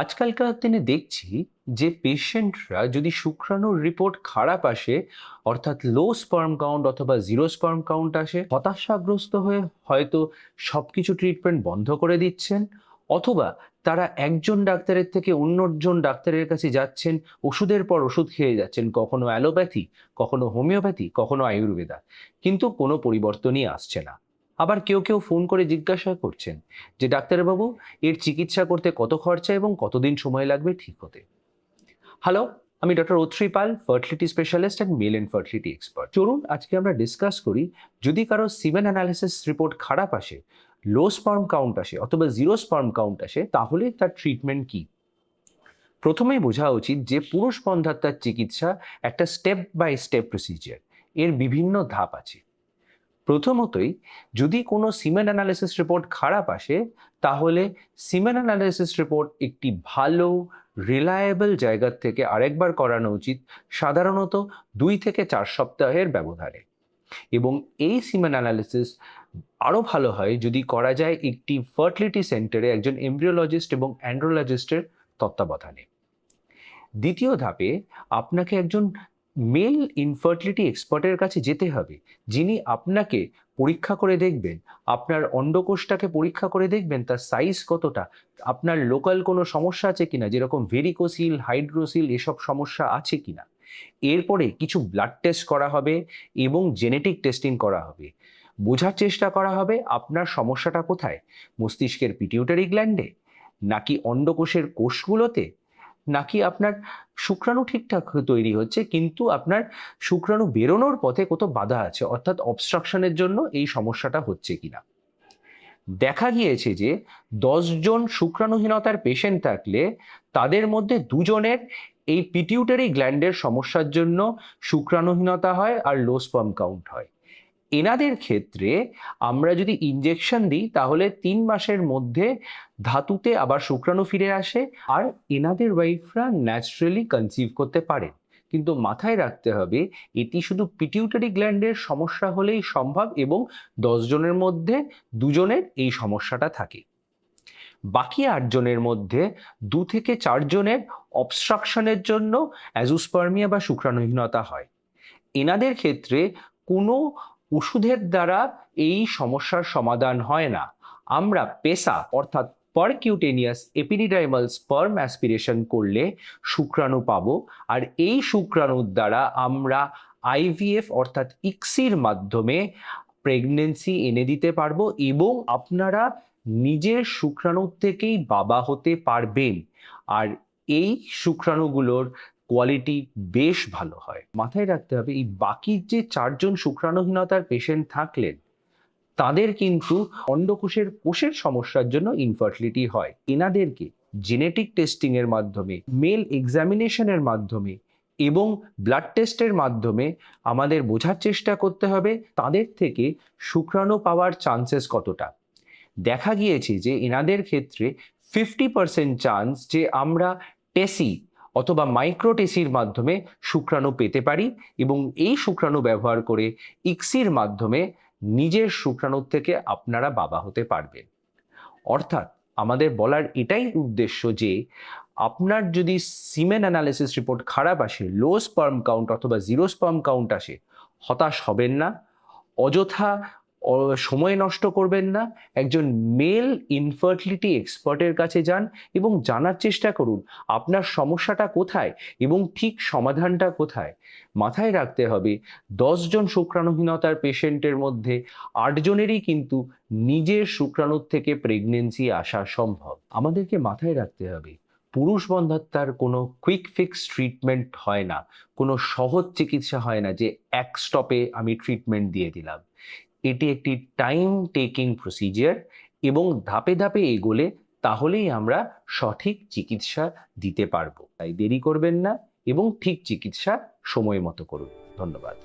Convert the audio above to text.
আজকালকার দিনে দেখছি যে পেশেন্টরা যদি শুক্রাণুর রিপোর্ট খারাপ আসে, অর্থাৎ লো স্পার্ম কাউন্ট অথবা জিরো স্পার্ম কাউন্ট আসে, হতাশাগ্রস্ত হয়ে হয়তো সব কিছু ট্রিটমেন্ট বন্ধ করে দিচ্ছেন, অথবা তারা একজন ডাক্তারের থেকে অন্যজন ডাক্তারের কাছে যাচ্ছেন, ওষুধের পর ওষুধ খেয়ে যাচ্ছেন, কখনো অ্যালোপ্যাথি, কখনো হোমিওপ্যাথি, কখনো আয়ুর্বেদা। কিন্তু কোনো পরিবর্তনই আসছে না। আবার কেউ কেউ ফোন করে জিজ্ঞাসা করছেন যে, ডাক্তারবাবু, এর চিকিৎসা করতে কত খরচা এবং কতদিন সময় লাগবে ঠিক হতে? হ্যালো আমি doctor Atri Pal fertility specialist and male and fertility expert চলুন, আজকে আমরা ডিসকাস করি, যদি কারও সিমেন অ্যানালিসিস রিপোর্ট খারাপ আসে লো স্পার্ম কাউন্ট আসে অথবা জিরো স্পার্ম কাউন্ট আসে, তাহলে তার ট্রিটমেন্ট কি? প্রথমেই বোঝা উচিত যে, পুরুষ বন্ধাত্মার চিকিৎসা একটা স্টেপ বাই স্টেপ প্রসিজিয়ার এর বিভিন্ন ধাপ আছে। প্রথমতই যদি কোনো সিমেন্ট অ্যানালিসিস রিপোর্ট খারাপ আসে, তাহলে সিমেন্ট অ্যানালিসিস রিপোর্ট একটি ভালো, রিলায়েবল জায়গার থেকে আরেকবার করানো উচিত, সাধারণত দুই থেকে চার সপ্তাহের ব্যবধানে। এবং এই সিমেন অ্যানালিসিস আরও ভালো হয় যদি করা যায় একটি ফার্টিলিটি সেন্টারে একজন এমব্রিওলজিস্ট এবং অ্যান্ড্রোলজিস্টের তত্ত্বাবধানে। দ্বিতীয় ধাপে আপনাকে একজন মেল ইনফার্টিলিটি এক্সপার্টের কাছে যেতে হবে, যিনি আপনাকে পরীক্ষা করে দেখবেন, আপনার অন্ডকোষটাকে পরীক্ষা করে দেখবেন, তার সাইজ কতটা, আপনার লোকাল কোনো সমস্যা আছে কিনা, যেরকম ভেরিকোসিল হাইড্রোসিল এসব সমস্যা আছে কিনা। এরপরে কিছু ব্লাড টেস্ট করা হবে এবং জেনেটিক টেস্টিং করা হবে। বোঝার চেষ্টা করা হবে আপনার সমস্যাটা কোথায়, মস্তিষ্কের পিটিউটারি গ্ল্যান্ডে নাকি অন্ডকোষের কোষগুলোতে নাকি আপনার শুক্রাণু ঠিকঠাক তৈরি হচ্ছে, কিন্তু আপনার শুক্রাণু বেরোনোর পথে কত বাধা আছে? অর্থাৎ অবস্ট্রাকশনের জন্য এই সমস্যাটা হচ্ছে কিনা? দেখা গিয়েছে যে দশজন শুক্রাণুহীনতার পেশেন্ট থাকলে তাদের মধ্যে দুজনের এই পিটিউটারি গ্ল্যান্ডের সমস্যার জন্য শুক্রাণুহীনতা হয় আর লো স্পাম কাউন্ট হয়। এনাদের ক্ষেত্রে আমরা যদি ইনজেকশন দিই, তাহলে তিন মাসের মধ্যে ধাতুতে আবার শুক্রাণু ফিরে আসে আর এনাদের ওয়াইফরা ন্যাচারালি কনসিভ করতে পারে। কিন্তু মাথায় রাখতে হবে, এটি শুধু পিটিউটারি গ্ল্যান্ডের সমস্যা হলেই সম্ভব এবং দশজনের মধ্যে দুজনের এই সমস্যাটা থাকে। বাকি আটজনের মধ্যে দু থেকে চারজনের অবস্ট্রাকশনের জন্য অ্যাজুস্পার্মিয়া বা শুক্রাণুহীনতা হয়। এনাদের ক্ষেত্রে কোনো ওষুধের দ্বারা এই সমস্যার সমাধান হয় না। আমরা পেশা, অর্থাৎ পারকিউটেনিয়াস এপিডিডাইমাল স্পার্ম অ্যাসপিরেশন করলে শুক্রাণু পাবো। আর এই শুক্রাণুর দ্বারা আমরা আইভিএফ অর্থাৎ ইক্সির মাধ্যমে প্রেগনেন্সি এনে দিতে পারব এবং আপনারা নিজের শুক্রাণুর থেকেই বাবা হতে পারবেন। আর এই শুক্রাণুগুলোর কোয়ালিটি বেশ ভালো হয়। মাথায় রাখতে হবে, এই বাকি যে চারজন শুক্রাণুহীনতার পেশেন্ট থাকলেন, তাদের কিন্তু অন্ডকোষের কোষের সমস্যার জন্য ইনফার্টিলিটি হয়। এনাদেরকে জেনেটিক টেস্টিং এর মাধ্যমে মেল এক্সামিনেশনের মাধ্যমে এবং ব্লাড টেস্টের মাধ্যমে আমাদের বোঝার চেষ্টা করতে হবে, তাদের থেকে শুক্রাণু পাওয়ার চান্সেস কতটা? দেখা গিয়েছে যে এনাদের ক্ষেত্রে ফিফটি পার্সেন্ট চান্স যে আমরা টেসি অথবা মাইক্রোটেসির মাধ্যমে শুক্রাণু পেতে পারি এবং এই শুক্রাণু ব্যবহার করে ইক্সির মাধ্যমে নিজের শুক্রাণুর থেকে আপনারা বাবা হতে পারবেন। অর্থাৎ আমাদের বলার এটাই উদ্দেশ্য যে আপনার যদি সিমেন অ্যানালিসিস রিপোর্ট খারাপ আসে, লো স্পার্ম কাউন্ট অথবা জিরো স্পার্ম কাউন্ট আসে, হতাশ হবেন না। অযথা সময় নষ্ট করবেন না। একজন মেল ইনফার্টিলিটি এক্সপার্টের কাছে যান এবং জানার চেষ্টা করুন, আপনার সমস্যাটা কোথায় এবং ঠিক সমাধানটা কোথায়। মাথায় রাখতে হবে দশজন শুক্রাণুহীনতার পেশেন্টের মধ্যে আটজনেরই কিন্তু নিজের শুক্রাণুর থেকে প্রেগনেন্সি আসা সম্ভব। আমাদেরকে মাথায় রাখতে হবে, পুরুষ বন্ধাত্মার কোনো কুইক ফিক্স ট্রিটমেন্ট হয় না, কোনো সহজ চিকিৎসা হয় না যে এক স্টপে আমি ট্রিটমেন্ট দিয়ে দিলাম। এটি একটি টাইম টেকিং প্রসিজিয়ার এবং ধাপে ধাপে এগোলে তাহলেই আমরা সঠিক চিকিৎসা দিতে পারব। তাই দেরি করবেন না এবং ঠিক চিকিৎসা সময় মতো করুন। ধন্যবাদ।